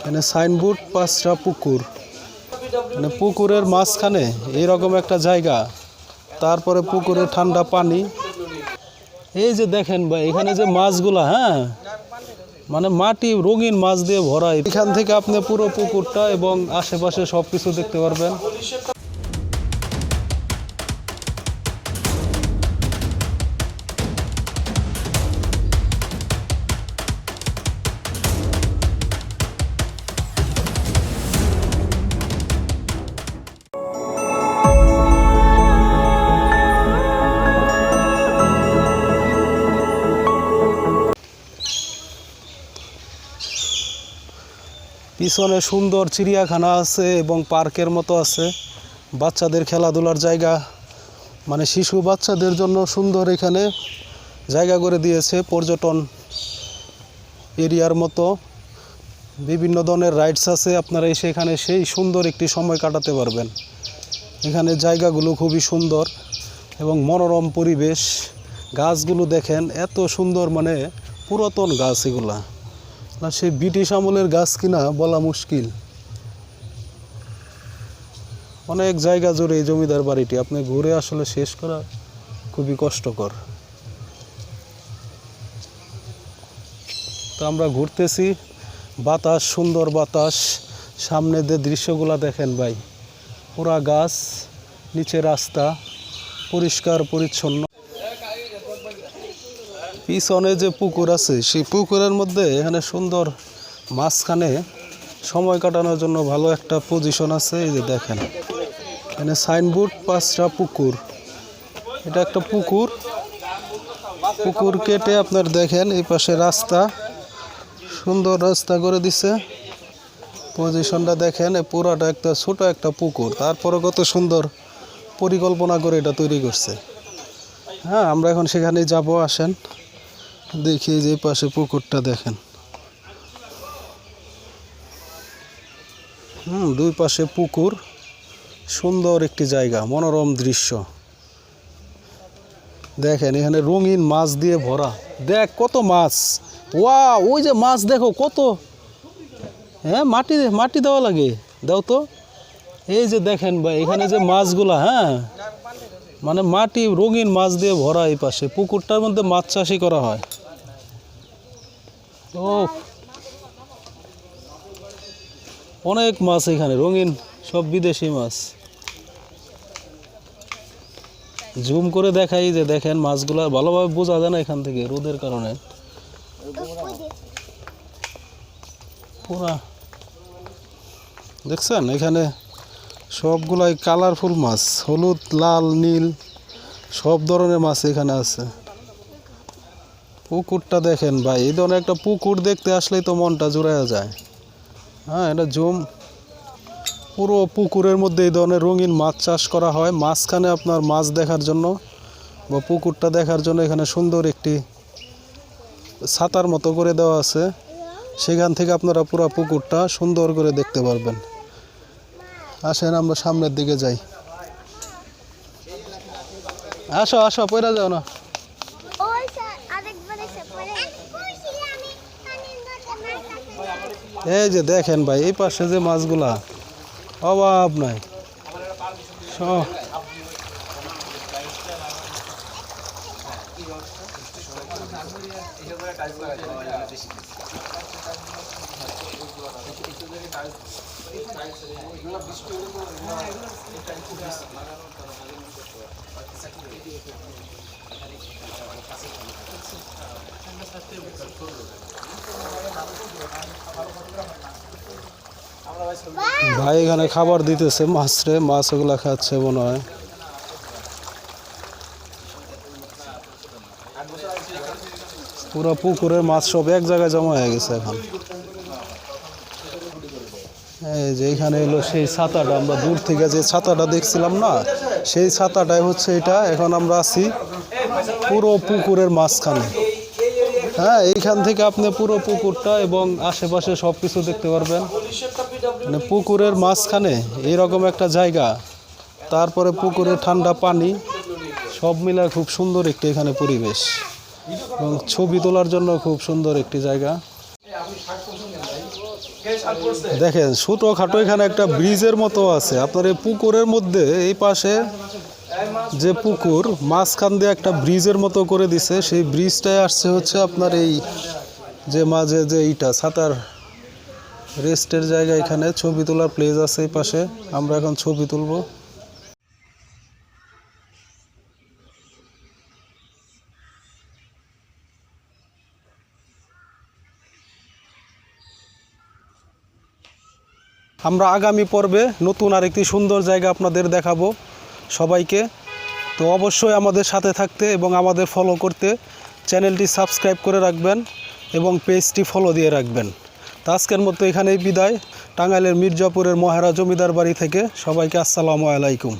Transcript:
এখানে সাইনবোর্ড পাঁচটা পুকুর। মানে পুকুরের মাঝখানে এইরকম একটা জায়গা, তারপরে পুকুরে ঠান্ডা পানি। এই যে দেখেন ভাই, এখানে যে মাছগুলা হ্যাঁ? মানে মাটি রঙিন মাছ দিয়ে ভরা। এখান থেকে আপনি পুরো পুকুরটা এবং আশেপাশে সব কিছু দেখতে পারবেন। পিছনে সুন্দর চিড়িয়াখানা আছে এবং পার্কের মতো আছে। বাচ্চাদের খেলাধুলার জায়গা মানে শিশু বাচ্চাদের জন্য সুন্দর এখানে জায়গা করে দিয়েছে পর্যটন এরিয়ার মতো। বিভিন্ন ধরনের রাইডস আছে, আপনারা এসে এখানে সেই সুন্দর একটি সময় কাটাতে পারবেন। এখানে জায়গাগুলো খুবই সুন্দর এবং মনোরম পরিবেশ। গাছগুলো দেখেন, এত সুন্দর মানে পুরাতন গাছ এগুলা। না, সেই ব্রিটিশ আমলের গাছ কিনা বলা মুশকিল। অনেক জায়গা জুড়ে এই জমিদার বাড়িটি, আপনি ঘুরে আসলে শেষ করা খুবই কষ্টকর। তো আমরা ঘুরতেছি, বাতাস, সুন্দর বাতাস, সামনে যে দৃশ্যগুলো দেখেন ভাই, পুরা গাছ, নিচে রাস্তা, পরিষ্কার, পরিচ্ছন্ন। পিছনে যে পুকুর আছে, সেই পুকুরের মধ্যে এখানে সুন্দর মাঝখানে সময় কাটানোর জন্য ভালো একটা পজিশন আছে, এই যে দেখেন। এখানে সাইনবোর্ড পাঁচটা পুকুর। এটা একটা পুকুর। পুকুর কেটে আপনার দেখেন, এই পাশে রাস্তা। সুন্দর রাস্তা করে দিছে। পজিশনটা দেখেন পুরাটা একটা ছোট একটা পুকুর। তারপরে কত সুন্দর পরিকল্পনা করে এটা তৈরি করছে। হ্যাঁ আমরা এখন সেখানে যাব, আসেন। দেখি যে পাশে পুকুরটা দেখেন। হুম, দুই পাশে পুকুর, সুন্দর একটি জায়গা, মনোরম দৃশ্য। দেখেন, এখানে রঙিন মাছ দিয়ে ভরা। দেখ কত মাছ। ওয়া ওই যে মাছ দেখো কত। হ্যাঁ মাটি মাটি দেওয়া লাগে। দাও তো। এই যে দেখেন ভাই, এখানে যে মাছগুলা হ্যাঁ। মানে মাটি, রঙিন মাছ দিয়ে ভরা এই পাশে। পুকুরটার মধ্যে মাছ চাষই করা হয়। ও অনেক মাছ এখানে, রঙিন, সব বিদেশি মাছ। জুম করে দেখাই যে দেখেন মাছগুলা, ভালোভাবে বোঝা যায় না এখান থেকে রোদের কারণে। পুরা। দেখছেন এখানে সবগুলাই কালারফুল মাছ, হলুদ, লাল, নীল, সব ধরনের মাছ এখানে আছে। পুকুরটা দেখেন ভাই, এই ধরনের একটা পুকুর দেখতে আসলেই তো মনটা জুড়াইয়া যায়। হ্যাঁ এটা জুম, পুরো পুকুরের মধ্যে এই ধরনের রঙিন মাছ চাষ করা হয়। মাঝখানে আপনার মাছ দেখার জন্য বা পুকুরটা দেখার জন্য এখানে সুন্দর একটি ছাতার মতো করে দেওয়া আছে। সেখান থেকে আপনারা পুরো পুকুরটা সুন্দর করে দেখতে পারবেন। আসেন, আমরা সামনের দিকে যাই। আসো আসো পয়রা যাও না ওই স্যার আরেকবার এসে পড়ে আমি কইছিলাম আমি পানির মধ্যে মাছ আছে এই যে দেখেন ভাই এই পাশে যে মাছগুলা অভাব নাই। সব। ভাই এখানে খাবার দিতেছে মাছরে মাছ ওগুলা খাচ্ছে মনে হয়। পুরো পুকুরের মাছ সব এক জায়গায় জমা হয়ে গেছে এখন। যে এখানে এলো সেই ছাতাটা, আমরা দূর থেকে যে ছাতাটা দেখছিলাম না, সেই ছাতাটাই হচ্ছে এটা। এখন আমরা আছি পুরো পুকুরের মাঝখানে। হ্যাঁ এইখান থেকে আপনি পুরো পুকুরটা এবং আশেপাশে সব কিছু দেখতে পারবেন। মানে পুকুরের মাঝখানে এইরকম একটা জায়গা, তারপরে পুকুরে ঠান্ডা পানি, সব মিলে খুব সুন্দর একটি এখানে পরিবেশ। এবং ছবি তোলার জন্য খুব সুন্দর একটি জায়গা। দেখেন ছোটো খাটো এখানে একটা ব্রিজের মতো আছে। আপনার এই পুকুরের মধ্যে, এই পাশে যে পুকুর, মাঝখান দিয়ে একটা ব্রিজের মতো করে দিছে। সেই ব্রিজটায় আসছে হচ্ছে আপনার এই যে মাঝে যে এইটা সাঁতার রেস্টের জায়গা এখানে। ছবি তোলার প্লেস আছে এই পাশে। আমরা এখন ছবি তুলবো। আমরা আগামী পর্বে নতুন আরেকটি সুন্দর জায়গা আপনাদের দেখাবো সবাইকে। তো অবশ্যই আমাদের সাথে থাকতে এবং আমাদের ফলো করতে চ্যানেলটি সাবস্ক্রাইব করে রাখবেন এবং পেজটি ফলো দিয়ে রাখবেন। তো আজকের মতো এখানেই বিদায়। টাঙ্গাইলের মির্জাপুরের মহারা জমিদার বাড়ি থেকে সবাইকে আসসালামু আলাইকুম।